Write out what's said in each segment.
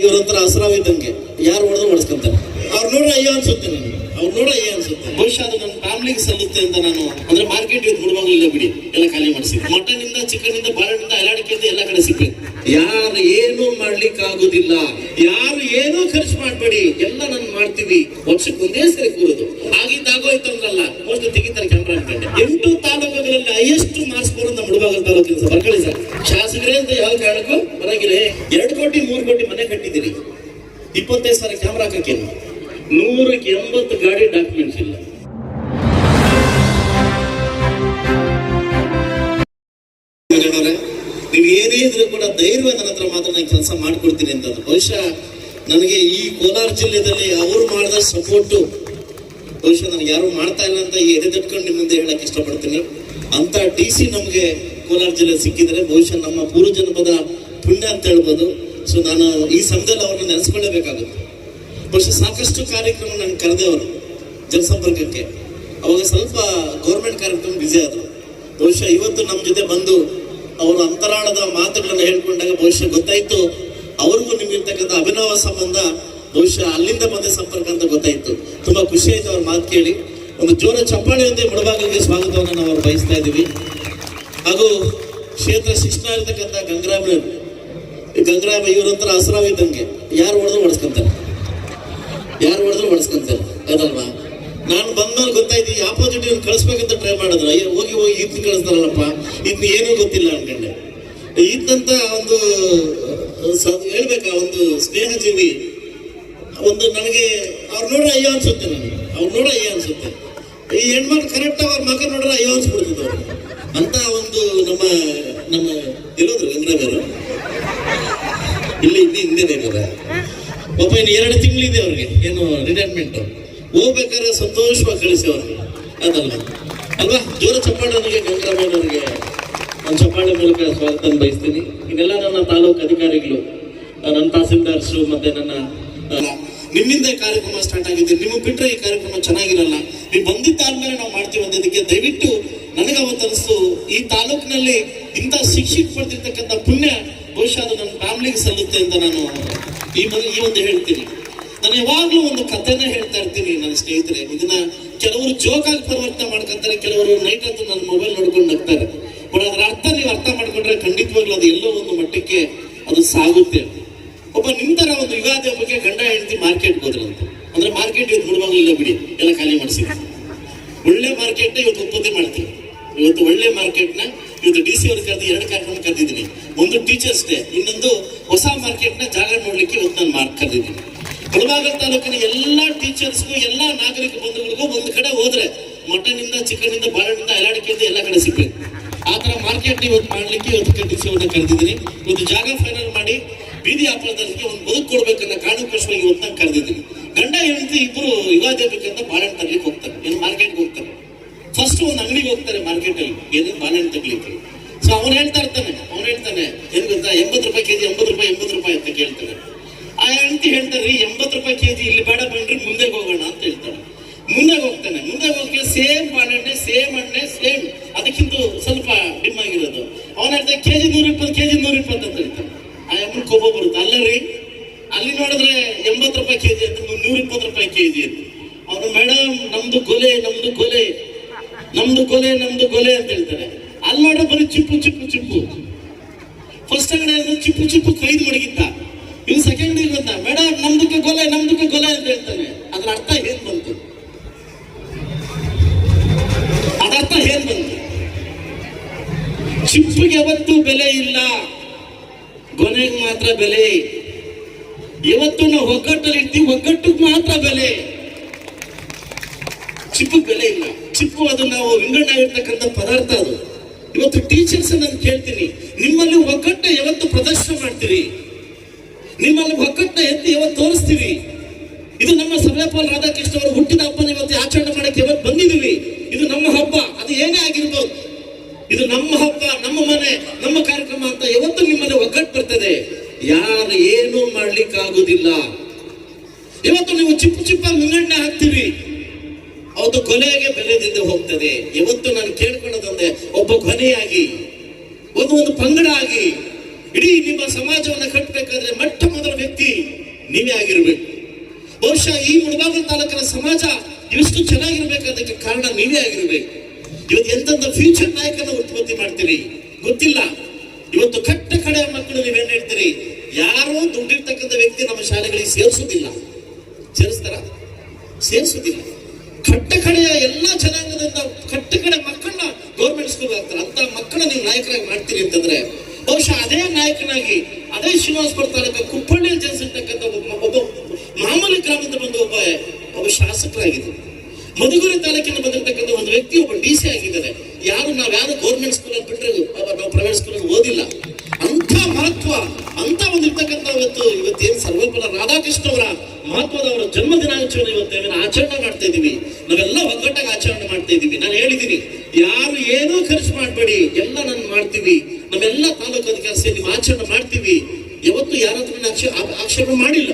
ಇವ್ರ ಅಸರಾವ್ ಇದ್ದಂಗೆ ಯಾರು ಹೊಡೆದ್ರು ಹೊಡೆಸ್ಕೊಂತಾರೆ. ಅವ್ರು ನೋಡ್ರೆ ಅಯ್ಯೋ ಅನ್ಸುತ್ತೆ ನನಗೆ. ಅವ್ರು ನೋಡ್ರೆ ಅಯ್ಯೋ ಅನ್ಸುತ್ತೆ. ಬಹುಶಃ ಅದು ನನ್ನ ಫ್ಯಾಮಿಲಿಗೆ ಸಲ್ಲುತ್ತೆ ಅಂತ ನಾನು ಅಂದ್ರೆ ಮಾರ್ಕೆಟ್ ಇದು ಮುಡುವಾಗಲಿಲ್ಲ ಬಿಡಿ. ಎಲ್ಲ ಖಾಲಿ ಮಾಡಿಸಿ. ಮಟನ್ ಇಂದ ಚಿಕನ್ ಇಂದ ಬಾಳೆಹಣ್ಣಿಂದ ಅಲಾಡಿಕೆಯಿಂದ ಎಲ್ಲ ಕಡೆ ಸಿಗ್ಬೇಕು ಯಾರು ಏನು ಮಾಡ್ಲಿಕ್ಕೆ ಆಗುದಿಲ್ಲ ಯಾರು ಏನೂ ಖರ್ಚು ಮಾಡ್ಬೇಡಿ. ಎಲ್ಲ ನಾನು ಮಾಡ್ತೀವಿ. ವರ್ಷಕ್ಕೆ ಒಂದೇ ಸರಿ ಕೂರೋದು. ಆಗಿದ್ದಾಗೋಯ್ತಂದ್ರಲ್ಲ ಮೋಸ್ಟ್ ತೆಗಿತಾರೆ ಕ್ಯಾಮ್ರಾ ಅನ್ಕೊಂಡೆ ಎಂಟು ತಾಲೂಕುಗಳಲ್ಲಿ ಹೈಯೆಸ್ಟ್ ಮಾರ್ಕ್ಸ್ ಬರೋದು ನಮ್ಮ ಹುಡುಗ ತಾಲೂಕಿನ ಸರ್ ಬರ್ಕೊಳ್ಳಿ ಸರ್ ಶಾಸಕರೇ ಅಂತ ಯಾವ ಕಾರಣಕ್ಕೂ ಬರಂಗಿಲ್ಲ ಎರಡು ಕೋಟಿ ಮೂರು ಕೋಟಿ ಮನೆ ಕಟ್ಟಿದ್ದೀರಿ ಇಪ್ಪತ್ತೈದು ಸಾವಿರ ಕ್ಯಾಮ್ರಾ ಹಾಕಕ್ಕೇನು ನೂರಕ್ಕೆ ಎಂಬತ್ತು ಗಾಡಿ ಡಾಕ್ಯುಮೆಂಟ್ಸ್ ಇಲ್ಲ. ನೀವು ಏನೇ ಇದ್ರೂ ಕೂಡ ಧೈರ್ಯ ನನ್ನ ಹತ್ರ ಮಾತ್ರ ನಾನು ಕೆಲಸ ಮಾಡ್ಕೊಡ್ತೀನಿ ಅಂತ ಬಹುಶಃ ನನಗೆ ಈ ಕೋಲಾರ ಜಿಲ್ಲೆಯಲ್ಲಿ ಅವರು ಮಾಡಿದ ಸಪೋರ್ಟು ಬಹುಶಃ ನನಗೆ ಯಾರು ಮಾಡ್ತಾ ಇಲ್ಲ ಅಂತ ಎದೆ ತಟ್ಕೊಂಡು ನಿಮ್ಮ ಮುಂದೆ ಹೇಳಕ್ಕೆ ಇಷ್ಟಪಡ್ತೀನಿ. ಅಂತ ಡಿ ಸಿ ನಮಗೆ ಕೋಲಾರ ಜಿಲ್ಲೆ ಸಿಕ್ಕಿದರೆ ಬಹುಶಃ ನಮ್ಮ ಪೂರ್ವ ಜನಪದ ಪುಣ್ಯ ಅಂತ ಹೇಳ್ಬೋದು. ಸೊ ನಾನು ಈ ಸಮಯದಲ್ಲಿ ಅವ್ರನ್ನ ನೆನೆಸ್ಕೊಳ್ಳೇಬೇಕಾಗುತ್ತೆ. ಬಹುಶಃ ಸಾಕಷ್ಟು ಕಾರ್ಯಕ್ರಮ ನಾನು ಕರೆದೆ ಅವರು ಜನಸಂಪರ್ಕಕ್ಕೆ ಅವಾಗ ಸ್ವಲ್ಪ ಗೌರ್ಮೆಂಟ್ ಕಾರ್ಯಕ್ರಮ ಬ್ಯುಸಿ ಆದರು. ಬಹುಶಃ ಇವತ್ತು ನಮ್ಮ ಜೊತೆ ಬಂದು ಅವರು ಅಂತರಾಳದ ಮಾತುಗಳನ್ನು ಹೇಳ್ಕೊಂಡಾಗ ಬಹುಶಃ ಗೊತ್ತಾಯಿತು. ಅವ್ರಿಗೂ ನಿಮಗಿರ್ತಕ್ಕಂಥ ಅಭಿನವ ಸಂಬಂಧ ಬಹುಶಃ ಅಲ್ಲಿಂದ ಬಂದ ಸಂಪರ್ಕ ಅಂತ ಗೊತ್ತಾಯಿತು. ತುಂಬಾ ಖುಷಿ ಆಯ್ತು ಅವ್ರ ಮಾತು ಕೇಳಿ. ಒಂದು ಜೋರ ಚಪ್ಪಾಳೆಯೊಂದೇ ಮುಳಬಾಗಿಲಿಗೆ ಸ್ವಾಗತವನ್ನು ನಾವು ಅವ್ರು ಬಯಸ್ತಾ ಇದ್ದೀವಿ. ಹಾಗೂ ಕ್ಷೇತ್ರ ಶಿಕ್ಷಣ ಇರತಕ್ಕಂಥ ಗಂಗರಾಮರು ಗಂಗರಾಮ ಇವ್ರ ಹತ್ರ ಹಸ್ರಾವ್ ಇದ್ದಂಗೆ, ಯಾರು ಹೊಡೆದ್ರು ಹೊಡೆಸ್ಕೊಂತಾರೆ. ಯಾರು ಹೊಡೆದ್ರು ಹೊಡೆಸ್ಕೊಂತಾರೆ, ಅದಲ್ವಾ? ನಾನು ಬಂದ್ಮೇಲೆ ಗೊತ್ತಾಯ್ತು ಆಪೋಸಿಟ್ ಇವ್ರು ಕಳಿಸ್ಬೇಕಂತ ಟ್ರೈ ಮಾಡಿದ್ರು. ಅಯ್ಯ, ಹೋಗಿ ಹೋಗಿ ಇದ್ ಕಳಿಸ್ತಾರಲ್ಲಪ್ಪ ಇದ್ ಏನೂ ಗೊತ್ತಿಲ್ಲ ಅನ್ಕಂಡೆ. ಇದ್ದಂತ ಒಂದು ಹೇಳ್ಬೇಕ, ಒಂದು ಸ್ನೇಹ ಜೀವಿ ಒಂದು ನನಗೆ, ಅವ್ರು ನೋಡ್ರೆ ಅಯ್ಯೋ ಅನ್ಸುತ್ತೆ ನನಗೆ. ಅವ್ರು ನೋಡ್ರೆ ಅಯ್ಯೋ ಅನ್ಸುತ್ತೆ. ಈ ಹೆಣ್ಮಕ್ಳು ಕರೆಕ್ಟ್ ಅವ್ರ ಮಗ ನೋಡ್ರೆ ಅಯ್ಯೋ ಅನ್ಸ್ಬಿಡ್ತಿದ್ದವ್ರು ಅಂತ ಒಂದು ನಮ್ಮ ನಮ್ಮ ಇರೋದ್ರು ಗಂಗ್ರವರು ಇಲ್ಲಿ ಇಲ್ಲಿ ಹಿಂದೆ ಇರೋದ ಒಬ್ಬ ಇನ್ನು ಎರಡು ತಿಂಗಳಿದೆ ಅವ್ರಿಗೆ, ಏನು ರಿಟೈರ್ಮೆಂಟ್ ಹೋಗ್ಬೇಕಾದ್ರೆ ಸಂತೋಷವಾಗಿ ಕಳಿಸಿ ಅವ್ರಿಗೆ ಅದಲ್ಲ. ಅಲ್ವಾ? ಜೋರ ಚಪ್ಪಾಳೆ ನನಗೆ ಗಂಗರಾಮಯ್ಯನವರಿಗೆ ನಾನು ಚಪ್ಪಾಳೆ ಮೂಲಕ ಸ್ವಾಗತ ಬಯಸ್ತೀನಿ. ಇದೆಲ್ಲ ನನ್ನ ತಾಲೂಕು ಅಧಿಕಾರಿಗಳು, ನನ್ನ ತಹಸೀಲ್ದಾರ್ಸು ಮತ್ತೆ ನನ್ನ ನಿಮ್ಮಿಂದ ಕಾರ್ಯಕ್ರಮ ಸ್ಟಾರ್ಟ್ ಆಗಿದೆ ನಿಮಗೆ ಬಿಟ್ಟರೆ ಈ ಕಾರ್ಯಕ್ರಮ ಚೆನ್ನಾಗಿರಲ್ಲ. ನೀವು ಬಂದಿದ್ದಾದ್ಮೇಲೆ ನಾವು ಮಾಡ್ತೀವಿ ಅಂದಿದ್ದಕ್ಕೆ ದಯವಿಟ್ಟು ನನಗೆ ಅವತ್ತು ಅನಿಸ್ತು ಈ ತಾಲೂಕಿನಲ್ಲಿ ಇಂಥ ಶಿಕ್ಷೆ ಪಡೆದಿರ್ತಕ್ಕಂಥ ಪುಣ್ಯ ಬಹುಶಃ ಅದು ನನ್ನ ಫ್ಯಾಮಿಲಿಗೆ ಸಲ್ಲುತ್ತೆ ಅಂತ ನಾನು ಈ ಈ ಒಂದು ಹೇಳ್ತೀನಿ. ನಾನು ಯಾವಾಗಲೂ ಒಂದು ಕಥೆನ ಹೇಳ್ತಾ ಇರ್ತೀನಿ ನನ್ನ ಸ್ನೇಹಿತರೆ. ಇದನ್ನ ಕೆಲವರು ಜೋಕಾಗಿ ಪರಿವರ್ತನೆ ಮಾಡ್ಕೊಂತಾರೆ, ಕೆಲವರು ನೈಟ್ ಅಂತ ನನ್ನ ಮೊಬೈಲ್ ನೋಡ್ಕೊಂಡು ನಗ್ತಾರೆ. ಬಟ್ ಅದರ ಅರ್ಥ ನೀವು ಅರ್ಥ ಮಾಡ್ಕೊಂಡ್ರೆ ಖಂಡಿತವಾಗ್ಲೂ ಅದು ಎಲ್ಲೋ ಒಂದು ಮಟ್ಟಕ್ಕೆ ಅದು ಸಾಗುತ್ತೆ. ಒಬ್ಬ ನಿಂತರ ತರ ಒಂದು ಯುಗಾದಿ ಹಬ್ಬಕ್ಕೆ ಗಂಡ ಹೆಂಡತಿ ಮಾರ್ಕೆಟ್ಗೆ ಹೋದ್ರಂತೆ. ಅಂದ್ರೆ ಮಾರ್ಕೆಟ್ ಇವತ್ತು ಮುಡುವಾಗಲಿಲ್ಲ ಬಿಡಿ, ಎಲ್ಲ ಖಾಲಿ ಮಾಡಿಸಿ ಒಳ್ಳೆ ಮಾರ್ಕೆಟ್ ಇವತ್ತು ಉತ್ಪತ್ತಿ ಮಾಡ್ತೀವಿ ಇವತ್ತು ಒಳ್ಳೆ ಮಾರ್ಕೆಟ್ನ ಇವತ್ತು ಡಿ ಸಿ ಅವ್ರು ಕರೆದು ಎರಡು ಕಾರ್ಯಕ್ರಮ ಕರೆದಿದ್ದೀನಿ. ಒಂದು ಟೀಚರ್ಸ್ ಡೇ ಇನ್ನೊಂದು ಹೊಸ ಮಾರ್ಕೆಟ್ನ ಜಾಗ ನೋಡ್ಲಿಕ್ಕೆ ಇವತ್ತು ನಾನು ಮಾರ್ಕ್ ಕರೆದಿದ್ದೀನಿ. ಮುಳಬಾಗಲ್ ತಾಲೂಕಿನ ಎಲ್ಲಾ ಟೀಚರ್ಸ್ಗೂ ಎಲ್ಲಾ ನಾಗರಿಕ ಬಂಧುಗಳಿಗೂ ಒಂದ್ ಕಡೆ ಹೋದ್ರೆ ಮಟನ್ ಇಂದ ಚಿಕನ್ ಇಂದ ಎಲ್ಲ ಕಡೆ ಸಿಗ್ಬೇಕು ಆ ತರ ಮಾರ್ಕೆಟ್ ಇವತ್ತು ಮಾಡ್ಲಿಕ್ಕೆ ಇವತ್ತು ಡಿ ಸಿ ಅವ್ರನ್ನ ಕರೆದಿದ್ದೀನಿ. ಇವತ್ತು ಜಾಗ ಫೈನಲ್ ಮಾಡಿ ಬೀದಿ ವ್ಯಾಪಾರದವರಿಗೆ ಒಂದು ಬದುಕು ಕೊಡ್ಬೇಕನ್ನ ಕಾರಣಕ್ಕೋಸ್ಕರ ಇವತ್ತು ನಾನು ಕರೆದಿದ್ದೀನಿ. ಗಂಡ ಹೆಂಡತಿ ಇಬ್ಬರು ಯುಗಾದಿ ಹಬ್ಬಕ್ಕಂತ ಬಾಳೆಹಣ್ಣು ತರ್ಲಿಕ್ಕೆ ಹೋಗ್ತಾರೆ. ಏನು ಮಾರ್ಕೆಟ್ಗೆ ಹೋಗ್ತಾರೆ. ಫಸ್ಟ್ ಒಂದು ಅಂಗಡಿಗೆ ಹೋಗ್ತಾರೆ ಮಾರ್ಕೆಟ್ ಅಲ್ಲಿ. ಏನು ಬಾಳೆಹಣ್ಣು ತಗ್ಲಿಕ್ಕೆ ಸೊ ಅವ್ನು ಹೇಳ್ತಾ ಇರ್ತಾನೆ ಅವ್ನು ಹೇಳ್ತಾನೆ ಏನ್ ಗೊತ್ತಾ? ಎಂಬತ್ತು ರೂಪಾಯಿ ಕೆಜಿ, ಎಂಬತ್ತು ರೂಪಾಯಿ ಎಂಬತ್ತು ರೂಪಾಯಿ ಅಂತ ಕೇಳ್ತಾನೆ ಆ ಹೆಂಡತಿ ಹೇಳ್ತಾರೆ ಎಂಬತ್ತು ರೂಪಾಯಿ ಕೆಜಿ ಇಲ್ಲಿ ಬೇಡ ಬಂದ್ರೆ ಮುಂದೆ ಹೋಗೋಣ ಅಂತ ಹೇಳ್ತಾನೆ ಮುಂದೆ ಹೋಗ್ತಾನೆ. ಮುಂದೆ ಹೋಗಿ ಸೇಮ್ ಬಾಳೆಹಣ್ಣೆ, ಸೇಮ್ ಹಣ್ಣೆ, ಸೇಮ್. ಅದಕ್ಕಿಂತ ಸ್ವಲ್ಪ ಡಿಮ್ ಆಗಿರೋದು. ಅವನ ಹೇಳ್ತಾನೆ, ಕೆಜಿ ನೂರ ಇಪ್ಪತ್ತು ಕೆಜಿ ನೂರ ಇಪ್ಪತ್ತು ಅಂತ ಹೇಳ್ತಾನೆ. ಆ ಅಮ್ಮನ ಕೋಪ ಬರುತ್ತೆ. ಅಲ್ಲ ರೀ, ಅಲ್ಲಿ ನೋಡಿದ್ರೆ ಎಂಬತ್ತು ರೂಪಾಯಿ ಕೆಜಿ ಅಂತ ನೂರ ಇಪ್ಪತ್ತು ರೂಪಾಯಿ ಕೆಜಿ ಅಂತ. ಅವನು, ಮೇಡಮ್, ನಮ್ದು ಕೊಲೆ ನಮ್ದು ಕೊಲೆ. ನಮ್ದು ಕೊಲೆ ನಮ್ದು ಕೊಲೆ ಅಂತ ಹೇಳ್ತಾರೆ. ಅಲ್ಲಿ ನೋಡ್ರೆ ಬರೀ ಚಿಪ್ಪು ಚಿಪ್ಪು ಚಿಪ್ಪು. ಫಸ್ಟ್ ಅಂಗಡಿ ಚಿಪ್ಪು ಚಿಪ್ಪು ಕೈದು ಮಡಗಿತ್ತ ಇನ್ನು ಸೆಕೆಂಡ್ ಇರೋದ ಮೇಡಮ್, ನಮ್ದಕ್ಕೆ ಕೊಲೆ ನಮ್ದಕ್ಕೆ ಕೊಲೆ ಅಂತ ಹೇಳ್ತಾನೆ ಅದ್ರ ಅರ್ಥ ಏನ್ ಬಂತು? ಅದರ್ಥ ಏನ್ ಬಂತು? ಚಿಪ್ಪಿಗೆ ಯಾವತ್ತೂ ಬೆಲೆ ಇಲ್ಲ. ಕೊನೆಗೆ ಮಾತ್ರ ಬೆಲೆ. ಇವತ್ತು ನಾವು ಒಗ್ಗಟ್ಟಲ್ಲಿ ಇರ್ತೀವಿ ಒಗ್ಗಟ್ಟಿಗೆ ಮಾತ್ರ ಬೆಲೆ. ಚಿಪ್ಪಕ್ಕೆ ಬೆಲೆ ಇಲ್ಲ. ಚಿಪ್ಪು ಅದು ನಾವು ವಿಂಗಡಣೆ ಪದಾರ್ಥ ಅದು. ಇವತ್ತು ಟೀಚರ್ಸ್ ನಾನು ಕೇಳ್ತೀನಿ. ನಿಮ್ಮಲ್ಲಿ ಒಗ್ಗಟ್ಟ ಯಾವತ್ತು ಪ್ರದರ್ಶನ ಮಾಡ್ತೀರಿ? ನಿಮ್ಮಲ್ಲಿ ಒಗ್ಗಟ್ಟ ಎತ್ತಿ ಯಾವತ್ತು ತೋರಿಸ್ತೀವಿ ಇದು ನಮ್ಮ ಸರ್ವೇಪಾಲ್ ರಾಧಾಕೃಷ್ಣ ಅವರು ಹುಟ್ಟಿದ ಹಬ್ಬ ಇವತ್ತು ಆಚರಣೆ ಮಾಡಕ್ಕೆ ಯಾವತ್ತು ಬಂದಿದ್ದೀವಿ? ಇದು ನಮ್ಮ ಹಬ್ಬ. ಅದು ಏನೇ ಆಗಿರ್ಬೋದು. ಇದು ನಮ್ಮ ಹಬ್ಬ, ನಮ್ಮ ಮನೆ, ನಮ್ಮ ಕಾರ್ಯಕ್ರಮ ಅಂತ ಯಾವತ್ತು ನಿಮ್ಮಲ್ಲಿ ಒಗ್ಗಟ್ಟು ಬರ್ತದೆ? ಯಾರು ಏನೂ ಮಾಡ್ಲಿಕ್ಕೆ ಆಗುದಿಲ್ಲ ಇವತ್ತು ನೀವು ಚಿಪ್ಪು ಚಿಪ್ಪ ವಿಂಗಡಣೆ ಹಾಕ್ತೀವಿ ಅದು ಕೊನೆಗೆ ಬೆಳೆದಿದ್ದು ಹೋಗ್ತದೆ. ಇವತ್ತು ನಾನು ಕೇಳ್ಕೊಳ್ಳೋದಂದ್ರೆ ಒಬ್ಬ ಕೊನೆಯಾಗಿ, ಒಂದು ಒಂದು ಪಂಗಡ ಆಗಿ ಇಡೀ ನಿಮ್ಮ ಸಮಾಜವನ್ನ ಕಟ್ಟಬೇಕಾದ್ರೆ ಮೊಟ್ಟ ಮೊದಲ ವ್ಯಕ್ತಿ ನೀವೇ ಆಗಿರ್ಬೇಕು. ಬಹುಶಃ ಈ ಮುಳಬಾಗಿಲು ತಾಲೂಕಿನ ಸಮಾಜ ಇಷ್ಟು ಚೆನ್ನಾಗಿರ್ಬೇಕಾದಕ್ಕೆ ಕಾರಣ ನೀವೇ ಆಗಿರ್ಬೇಕು. ಇವತ್ತು ಎಂತೆಂತ ಫ್ಯೂಚರ್ ನಾಯಕನ ಉತ್ಪತ್ತಿ ಮಾಡ್ತೀರಿ? ಗೊತ್ತಿಲ್ಲ. ಇವತ್ತು ಕಟ್ಟ ಕಡೆಯ ಮಕ್ಕಳು ನೀವೇನ್ ಹೇಳ್ತೀರಿ? ಯಾರೋ ದುಡ್ಡಿರ್ತಕ್ಕಂಥ ವ್ಯಕ್ತಿ ನಮ್ಮ ಶಾಲೆಗಳಿಗೆ ಸೇರಿಸುವುದಿಲ್ಲ ಸೇರಿಸ್ತಾರ? ಸೇರಿಸುವುದಿಲ್ಲ ಕಟ್ಟ ಕಡೆಯ ಎಲ್ಲ ಜನಾಂಗದಿಂದ ಕಟ್ಟ ಕಡೆ ಮಕ್ಕಳನ್ನ ಗೌರ್ಮೆಂಟ್ ಸ್ಕೂಲ್ ಹಾಕ್ತಾರೆ. ಅಂತ ಮಕ್ಕಳ ನೀವು ನಾಯಕರಾಗಿ ಮಾಡ್ತೀರಿ ಅಂತಂದ್ರೆ ಬಹುಶಃ ಅದೇ ನಾಯಕನಾಗಿ, ಅದೇ ಶ್ರೀನಿವಾಸಪುರ ತಾಲೂಕು ಕುಪ್ಪಳ್ಳಿಯಲ್ಲಿ ಜನಿಸಿರ್ತಕ್ಕಂಥ ಒಬ್ಬ ಮಾಮೂಲಿ ಗ್ರಾಮದಿಂದ ಬಂದ ಒಬ್ಬ ಒಬ್ಬ ಶಾಸಕರಾಗಿದ್ದರು. ಮಧುಗುರಿ ತಾಲೂಕಿನ ಬಂದಿರತಕ್ಕಂಥ ಒಂದು ವ್ಯಕ್ತಿ ಒಬ್ಬ ಡಿ ಸಿ ಆಗಿದ್ದಾರೆ. ಯಾರು ನಾವ್ ಯಾರು ಗೌರ್ಮೆಂಟ್ ಸ್ಕೂಲಲ್ಲಿ ಬಿಟ್ಟರೆ ನಾವು ಪ್ರೈವೇಟ್ ಸ್ಕೂಲಲ್ಲಿ ಓದಿಲ್ಲ. ಮಹತ್ವ ಅಂತ ಒಂದಿರ್ತಕ್ಕಂಥ ಇವತ್ತು ಇವತ್ತೇನು ಸರ್ವಪಲ ರಾಧಾಕೃಷ್ಣ ಅವರ ಮಹತ್ವದ ಅವರ ಜನ್ಮ ದಿನಾಚರಣೆ ಇವತ್ತೇನು ಆಚರಣೆ ಮಾಡ್ತಾ ಇದ್ದೀವಿ. ನಾವೆಲ್ಲ ಒಗ್ಗಟ್ಟಾಗಿ ಆಚರಣೆ ಮಾಡ್ತಾ ಇದ್ದೀವಿ. ನಾನು ಹೇಳಿದ್ದೀನಿ, ಯಾರು ಏನೂ ಖರ್ಚು ಮಾಡಬೇಡಿ, ಎಲ್ಲ ನಾನು ಮಾಡ್ತೀವಿ. ನಮ್ಮೆಲ್ಲ ತಾಲೂಕು ಅಧಿಕಾರಿ ಸೇರಿ ಆಚರಣೆ ಮಾಡ್ತೀವಿ. ಯಾವತ್ತು ಆಚರಣೆ ಆಕ್ಷೇಪ ಮಾಡಿಲ್ಲ.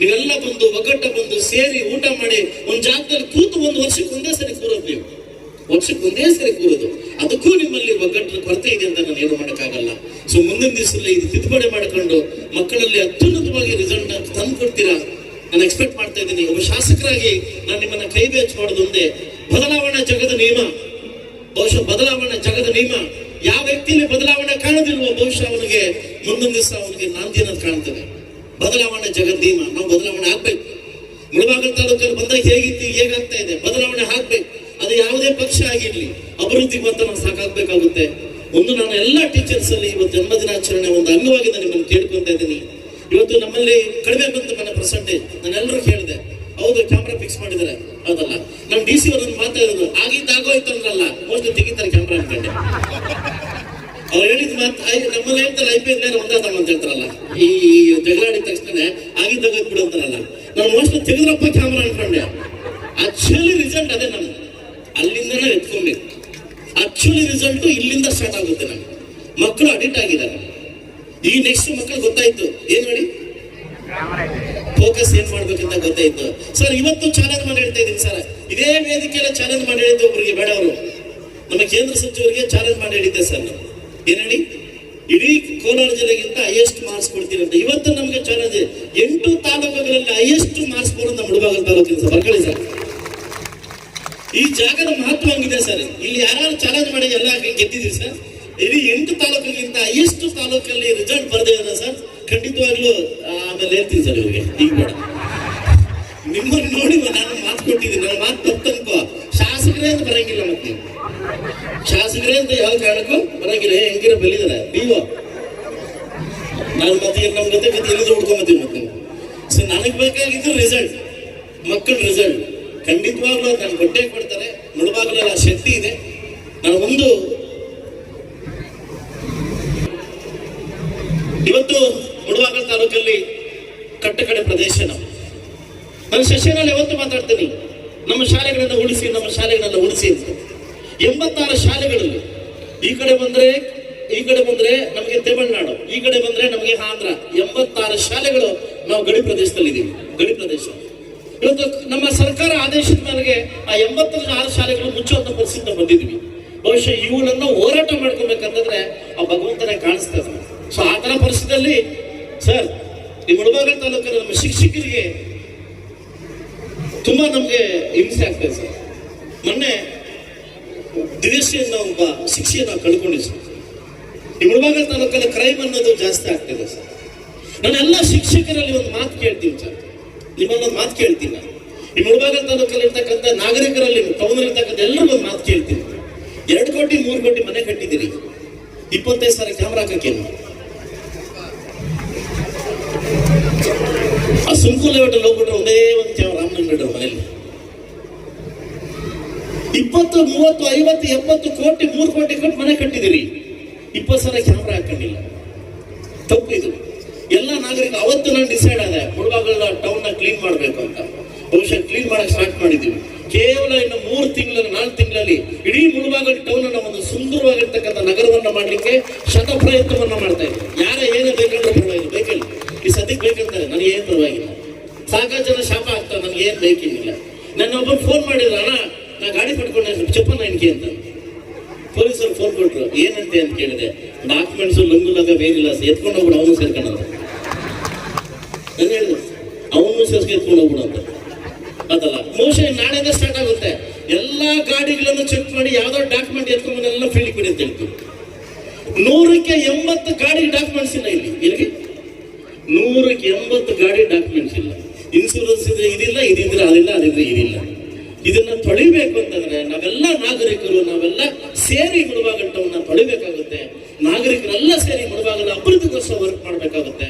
ನೀವೆಲ್ಲ ಬಂದು ಒಗ್ಗಟ್ಟ ಬಂದು ಸೇರಿ ಊಟ ಮಾಡಿ ಒಂದು ಜಾಗದಲ್ಲಿ ಕೂತು ಒಂದು ವರ್ಷಕ್ಕೆ ಒಂದೇ ಸರಿ ಕೂರೋದು ನೀವು. ವರ್ಷಕ್ಕೆ ಒಂದೇ ಸರಿ ಕೂರೋದು ಅದಕ್ಕೂ ನಿಮ್ಮಲ್ಲಿ ಒಗ್ಗಟ್ಟಿನ ಕೊರತೆ ಇದೆ ಅಂತ ನಾನು ಏನು ಮಾಡೋಕ್ಕಾಗಲ್ಲ. ಸೊ ಮುಂದಿನ ದಿವಸದಲ್ಲಿ ಇದು ತಿದ್ದುಪಡಿ ಮಾಡಿಕೊಂಡು ಮಕ್ಕಳಲ್ಲಿ ಅತ್ಯುನ್ನತವಾಗಿ ರಿಸಲ್ಟ್ ತಂದು ಕೊಡ್ತೀರಾ ನಾನು ಎಕ್ಸ್ಪೆಕ್ಟ್ ಮಾಡ್ತಾ ಇದ್ದೀನಿ. ಒಬ್ಬ ಶಾಸಕರಾಗಿ ನಾನು ನಿಮ್ಮನ್ನ ಕೈ ಬೇಚ್ ಮಾಡೋದೊಂದೇ ಬದಲಾವಣೆ ಜಗದ ನಿಯಮ. ಬಹುಶಃ ಬದಲಾವಣೆ ಜಗದ ನಿಯಮ. ಯಾವ ವ್ಯಕ್ತಿಯಲ್ಲಿ ಬದಲಾವಣೆ ಕಾಣೋದಿಲ್ವೋ ಬಹುಶಃ ಅವನಿಗೆ ಮುಂದಿನ ದಿವಸ ಅವನಿಗೆ ನಾಂದಿ ಅನ್ನೋದು ಕಾಣ್ತದೆ. ಬದಲಾವಣೆ ಜಗದ ನಿಯಮ. ನಾವು ಬದಲಾವಣೆ ಆಗ್ಬೇಕು. ಮುಳಬಾಗಲ್ ತಾಲೂಕಲ್ಲಿ ಬಂದಾಗ ಹೇಗಿತ್ತು, ಹೇಗಾಗ್ತಾ ಇದೆ? ಬದಲಾವಣೆ ಆಗ್ಬೇಕು. ಅದು ಯಾವುದೇ ಪಕ್ಷ ಆಗಿರ್ಲಿ, ಅಭಿವೃದ್ಧಿ ಮಾತ್ರ ನಾವು ಸಾಕಾಗ್ಬೇಕಾಗುತ್ತೆ. ಒಂದು ನಾನು ಎಲ್ಲ ಟೀಚರ್ಸ್ ಅಲ್ಲಿ ಇವತ್ತು ಜನ್ಮದಿನಾಚರಣೆ ಒಂದು ಅಂಗವಾಗಿ ನಾನು ನಿಮ್ಮನ್ನು ಕೇಳ್ಕೊಂತ ಇದ್ದೀನಿ. ಇವತ್ತು ನಮ್ಮಲ್ಲಿ ಕಡಿಮೆ ಬಂತು ನನ್ನ ಪರ್ಸೆಂಟೇಜ್ ನಾನು ಎಲ್ಲರೂ ಹೇಳಿದೆ ಹೌದು ಕ್ಯಾಮ್ರಾ ಫಿಕ್ಸ್ ಮಾಡಿದ್ದಾರೆ. ಹೌದಲ್ಲ? ನಮ್ಮ ಡಿ ಸಿ ಅವರೊಂದು ಮಾತಾಡಿದ್ರು ಆಗಿದ್ದಾಗೋಯ್ತು ಅಂದ್ರಲ್ಲ ಮೋಸ್ಟ್ ತೆಗಿತಾರೆ ಕ್ಯಾಮ್ರಾ ಅನ್ಕೊಂಡೆ ಅವ್ರು ಹೇಳಿದ ಮಾತು ನಮ್ಮಲ್ಲಿ ಹೇಳ್ತಾರೆ ಐ ಪಿ ಎಲ್ ಒಂದಾದಮ್ಮ ಅಂತ ಹೇಳ್ತಾರಲ್ಲ. ಈ ಜಗಳಾಡಿದ ತಕ್ಷಣ ಆಗಿದ್ದಾಗ ಬಿಡು ಅಂತಾರಲ್ಲ. ನಾನು ಮೋಸ್ಟ್ ತೆಗೆದ್ರಪ್ಪ ಕ್ಯಾಮ್ರಾ ಅನ್ಕೊಂಡೆ ಆಕ್ಚುಲಿ ರಿಸಲ್ಟ್ ಅದೇ ನಮ್ದು. ಅಲ್ಲಿಂದನೇ ಎತ್ಕೊಬೇಕು. ಆಕ್ಚುಲಿ ರಿಸಲ್ಟ್ ಇಲ್ಲಿಂದ ಸ್ಟಾರ್ಟ್ ಆಗುತ್ತೆ ನಮ್ಗೆ. ಮಕ್ಕಳು ಅಡಿಕ್ಟ್ ಆಗಿದ್ದಾರೆ. ಈ ನೆಕ್ಸ್ಟ್ ಮಕ್ಕಳು ಗೊತ್ತಾಯ್ತು. ಏನ್ ಮಾಡಿ? ಫೋಕಸ್ ಏನ್ ಮಾಡ್ಬೇಕಂತ ಗೊತ್ತಾಯ್ತು. ಸರ್ ಇವತ್ತು ಚಾಲೆಂಜ್ ಮಾಡಿ ಹೇಳ್ತಾ ಇದ್ದೀನಿ ಸರ್ ಇದೇ ವೇದಿಕೆಯಲ್ಲಿ ಚಾಲೆಂಜ್ ಮಾಡಿ ಹೇಳಿದ್ದೆ ಒಬ್ಬರಿಗೆ ಬೇಡ ಅವರು ನಮ್ಮ ಕೇಂದ್ರ ಸಚಿವರಿಗೆ ಚಾಲೆಂಜ್ ಮಾಡಿ ಹೇಳಿದ್ದೆ ಸರ್ ನಾನು ಏನ್ ಹೇಳಿ? ಇಡೀ ಕೋಲಾರ ಜಿಲ್ಲೆಗಿಂತ ಹೈಯೆಸ್ಟ್ ಮಾರ್ಕ್ಸ್ ಕೊಡ್ತೀನಿ ಅಂತ. ಇವತ್ತು ನಮಗೆ ಚಾಲೆಂಜ್ ಎಂಟು ತಾಲೂಕುಗಳಲ್ಲಿ ಹೈಯೆಸ್ಟ್ ಮಾರ್ಕ್ಸ್ ಬರೋದು ನಮ್ಮ ಮುಳಬಾಗಲ್ ತಾಲೂಕಿನ ಸರ್. ಬರ್ಕೊಳ್ಳಿ ಸರ್ ಈ ಜಾಗದ ಮಹತ್ವ ಹಂಗಿದೆ ಸರ್? ಇಲ್ಲಿ ಯಾರು ಚಾಲೆಂಜ್ ಮಾಡಿ ಎಲ್ಲ ಗೆದ್ದಿದ್ದೀರಿ ಸರ್? ಇಡೀ ಎಂಟು ತಾಲೂಕಿಗಿಂತ ಎಷ್ಟು ತಾಲೂಕಲ್ಲಿ ರಿಸಲ್ಟ್ ಬರ್ದಿದ್ದಾರೆ ಸರ್. ಖಂಡಿತವಾಗ್ಲೂ ಆಮೇಲೆ ಹೇಳ್ತೀನಿ ಸರ್ ಇವ್ರಿಗೆ. ಈಗ ಬೇಡ ನಿಮ್ಮನ್ನು ನೋಡಿ ನಾನು ಮಾತು ಕೊಟ್ಟಿದ್ದೀನಿ. ನನ್ನ ಮಾತು ತಪ್ಪನ್ಕೋ ಶಾಸಕರೇ ಅಂತ ಬರಂಗಿಲ್ಲ ಮತ್ತೆ ಶಾಸಕರೇ ಅಂತ ಯಾವ ಕಾರಣಕ್ಕೂ ಬರಂಗಿಲ್ಲ. ಹೆಂಗಿರೋ ಬೆಲ್ಲಿದಾರೆ ಬಿಒ ನಾನು ಮತ್ತೆ ನಮ್ಮ ಜೊತೆ ಮತ್ತೆ ಎಲ್ಲಿ ಹುಡ್ಕೊಂಬತ್ತೀವಿ ಮತ್ತೆ ಸೊ ನನಗೆ ಬೇಕಾಗಿದ್ದು ರಿಸಲ್ಟ್ ಮಕ್ಕಳ ರಿಸಲ್ಟ್ ಖಂಡಿತವಾಗ್ಲೂ ನಾನು ಕೊಟ್ಟೆ ಕೊಡ್ತಾರೆ. ಆ ಶಕ್ತಿ ಇದೆ. ನಾನು ಒಂದು ಇವತ್ತು ಮುಡುವಾಗ ತಾಲೂಕಲ್ಲಿ ಕಟ್ಟಕಡೆ ಪ್ರದೇಶ ನಾವು. ನಾನು ಸೆಷನಲ್ಲಿ ಯಾವತ್ತು ಮಾತಾಡ್ತೀನಿ. ನಮ್ಮ ಶಾಲೆಗಳನ್ನ ಉಳಿಸಿ, ನಮ್ಮ ಶಾಲೆಗಳನ್ನ ಉಳಿಸಿ ಅಂತ. ಎಂಬತ್ತಾರು ಶಾಲೆಗಳಲ್ಲಿ ಈ ಕಡೆ ಬಂದ್ರೆ, ಈ ಕಡೆ ಬಂದ್ರೆ ನಮಗೆ ತಮಿಳುನಾಡು, ಈ ಕಡೆ ಬಂದ್ರೆ ನಮಗೆ ಆಂಧ್ರ. ಎಂಬತ್ತಾರು ಶಾಲೆಗಳು ನಾವು ಗಡಿ ಪ್ರದೇಶದಲ್ಲಿದ್ದೀವಿ. ಗಡಿ ಪ್ರದೇಶ. ಇವತ್ತು ನಮ್ಮ ಸರ್ಕಾರ ಆದೇಶದ ಮೇಲೆಗೆ ಆ ಎಂಬತ್ತರ ಆರು ಶಾಲೆಗಳು ಮುಚ್ಚುವಂತ ಪರಿಸ್ಥಿತಿ ಬಂದಿದ್ವಿ. ಬಹುಶಃ ಇವುಗಳನ್ನ ಹೋರಾಟ ಮಾಡ್ಕೊಬೇಕಂತಂದ್ರೆ ಆ ಭಗವಂತನೇ ಕಾಣಿಸ್ತದೆ ಸೊ ಆ ತರ ಪರಿಸ್ಥಿತಿಯಲ್ಲಿ ಸರ್ ನಿಮ್ಮ ಮುಳಬಾಗಲ್ ತಾಲೂಕಿನ ನಮ್ಮ ಶಿಕ್ಷಕರಿಗೆ ತುಂಬಾ ನಮ್ಗೆ ಹಿಂಸೆ ಆಗ್ತದೆ ಸರ್ ಮೊನ್ನೆ ದಿನೇಶಿಯನ್ನ ಒಬ್ಬ ಶಿಕ್ಷೆಯನ್ನು ಕಳ್ಕೊಂಡಿದ್ವಿ ಸರ್ ಈ ತಾಲೂಕಲ್ಲಿ ಕ್ರೈಮ್ ಅನ್ನೋದು ಜಾಸ್ತಿ ಆಗ್ತಿದೆ ಸರ್ ನಾನು ಎಲ್ಲ ಶಿಕ್ಷಕರಲ್ಲಿ ಒಂದು ಮಾತು ಕೇಳ್ತೀನಿ ಸರ್ ನಿಮ್ಮನ್ನೊಂದು ಮಾತು ಕೇಳ್ತೀನಿ ನಿಮ್ಮ ಮುಳಬಾಗ ತಾಲೂಕಲ್ಲಿರ್ತಕ್ಕಂಥ ನಾಗರಿಕರಲ್ಲಿ ಟೌನಲ್ಲಿರ್ತಕ್ಕಂಥ ಎಲ್ಲರಿಗೂ ಒಂದು ಮಾತು ಕೇಳ್ತೀನಿ. ಎರಡು ಕೋಟಿ, ಮೂರು ಕೋಟಿ ಮನೆ ಕಟ್ಟಿದ್ದೀರಿ. ಇಪ್ಪತ್ತೈದು ಸಾವಿರ ಕ್ಯಾಮ್ರಾ ಹಾಕಕ್ಕೇನು ಆ ಸುಂಕು ಲೇಔಟಲ್ಲಿ ಹೋಗ್ಬಿಟ್ರೆ ಒಂದೇ ಒಂದು ಕ್ಯಾಮ್ರಾ ರಾಮನಗರ ಮನೆಯಲ್ಲಿ. ಇಪ್ಪತ್ತು, ಮೂವತ್ತು, ಐವತ್ತು, ಎಪ್ಪತ್ತು ಕೋಟಿ, ಮೂರು ಕೋಟಿ ಕೊಟ್ಟು ಮನೆ ಕಟ್ಟಿದ್ದೀರಿ. ಇಪ್ಪತ್ತು ಸಾವಿರ ಕ್ಯಾಮ್ರಾ ಹಾಕೊಂಡಿಲ್ಲ. ತಪ್ಪು ಇದು. ಎಲ್ಲ ನಾಗರಿಕ ಅವತ್ತು ನಾನು ಡಿಸೈಡ್ ಆದೆ ಮುಳಬಾಗಲ ಟೌನ್ನ ಕ್ಲೀನ್ ಮಾಡಬೇಕು ಅಂತ ಬಹುಶಃ ಕ್ಲೀನ್ ಮಾಡಕ್ ಸ್ಟಾರ್ಟ್ ಮಾಡಿದ್ದೀವಿ ಕೇವಲ ಇನ್ನು ಮೂರು ತಿಂಗಳಲ್ಲಿ ನಾಲ್ಕು ತಿಂಗಳಲ್ಲಿ ಇಡೀ ಮುಳಬಾಗಲ್ ಟೌನ್ ಅನ್ನ ಒಂದು ಸುಂದರವಾಗಿರ್ತಕ್ಕಂಥ ನಗರವನ್ನ ಮಾಡಲಿಕ್ಕೆ ಶತ ಪ್ರಯತ್ನವನ್ನ ಮಾಡ್ತಾ ಇದ್ದೀವಿ ಯಾರ ಏನೇ ಬೇಕಂದ್ರೆ ಪರವಾಗಿಲ್ಲ ಬೇಕಿಲ್ಲ ಈ ಸದ್ಯಕ್ಕೆ ಬೇಕಂತಾರೆ ನನಗೆ ಏನು ಪರವಾಗಿಲ್ಲ ಸಾಕಷ್ಟು ಜನ ಶಾಪ ಆಗ್ತಾರೆ ನನಗೆ ಏನು ಬೇಕಿಲ್ಲ ನನ್ನ ಒಬ್ಬ ಫೋನ್ ಮಾಡಿದ್ರು, ಅಣ್ಣ, ನಾ ಗಾಡಿ ಪಡ್ಕೊಂಡೆ, ಸ್ವಲ್ಪ ಚಪ್ಪನ ಎನ್ಕೆ ಅಂತ. ಪೊಲೀಸರು ಫೋನ್ ಕೊಟ್ರು, ಏನಂತೆ? ಅಂತ ಕೇಳಿದೆ. ಡಾಕ್ಯುಮೆಂಟ್ಸ್ ಲಂಗುಲಾಗ ಬೇರಿಲ್ಲ ಎತ್ಕೊಂಡು ಹೋಗ್ಬಿಡು, ಅವನು ಸೇರ್ಕೊಂಡಂತ ನಾನು ಹೇಳಿದೆ, ಅವನು ಸೇರ್ಸ್ಕೊ, ಎತ್ಕೊಂಡು ಹೋಗ್ಬಿಡು ಅಂತ. ಅದಲ್ಲ. ಬಹುಶಃ ನಾಳೆಯಿಂದ ಸ್ಟಾರ್ಟ್ ಆಗುತ್ತೆ. ಎಲ್ಲಾ ಗಾಡಿಗಳನ್ನು ಚೆಕ್ ಮಾಡಿ, ಯಾವ್ದೋ ಡಾಕ್ಯುಮೆಂಟ್ ಎತ್ಕೊಂಡ್ಬಂದೆಲ್ಲ ಫೀಲ್ಡ್ ಬಿಡಿ ಅಂತ ಹೇಳ್ತು. ನೂರಕ್ಕೆ ಎಂಬತ್ತು ಗಾಡಿ ಡಾಕ್ಯುಮೆಂಟ್ಸ್ ಇಲ್ಲ ಇಲ್ಲಿ. ಇಲ್ಲಿ ನೂರಕ್ಕೆ ಎಂಬತ್ತು ಗಾಡಿ ಡಾಕ್ಯುಮೆಂಟ್ಸ್ ಇಲ್ಲ. ಇನ್ಸೂರೆನ್ಸ್ ಇದ್ರೆ ಇದಿಲ್ಲ, ಇದಿದ್ರೆ ಅದಿಲ್ಲ ಅದಿದ್ರೆ ಇದಿಲ್ಲ. ಇದನ್ನ ತೊಳಿಬೇಕು ಅಂತಂದ್ರೆ ನಾವೆಲ್ಲ ನಾಗರಿಕರು, ನಾವೆಲ್ಲ ಸೇರಿ ಮುಳುಬಾಗಟ್ಟವನ್ನ ತೊಳಿಬೇಕಾಗುತ್ತೆ. ನಾಗರಿಕರೆಲ್ಲ ಸೇರಿ ಮುಳುಬಾಗಲ ಅಭಿವೃದ್ಧಿಗೋಸ್ಕರ ವರ್ಕ್ ಮಾಡಬೇಕಾಗುತ್ತೆ.